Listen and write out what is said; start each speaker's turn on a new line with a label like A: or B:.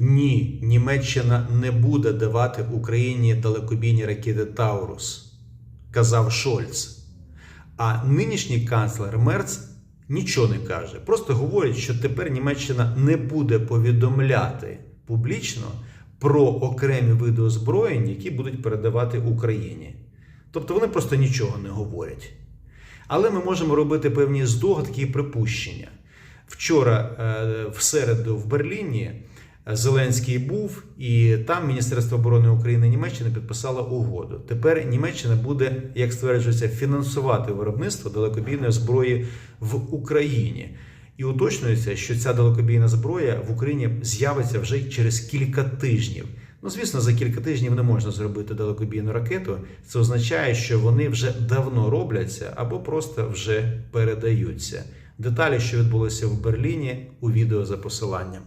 A: Ні, Німеччина не буде давати Україні далекобійні ракети Таурус, казав Шольц. А нинішній канцлер Мерц нічого не каже. Просто говорить, що тепер Німеччина не буде повідомляти публічно про окремі види озброєнь, які будуть передавати Україні. Тобто вони просто нічого не говорять. Але ми можемо робити певні здогадки і припущення. Вчора, е, в середу, в Берліні Зеленський був, і там Міністерство оборони України і Німеччини підписало угоду. Тепер Німеччина буде, як стверджується, фінансувати виробництво далекобійної зброї в Україні. І уточнюється, що ця далекобійна зброя в Україні з'явиться вже через кілька тижнів. Ну, звісно, за кілька тижнів не можна зробити далекобійну ракету. Це означає, що вони вже давно робляться або просто вже передаються. Деталі, що відбулося в Берліні, у відео за посиланням.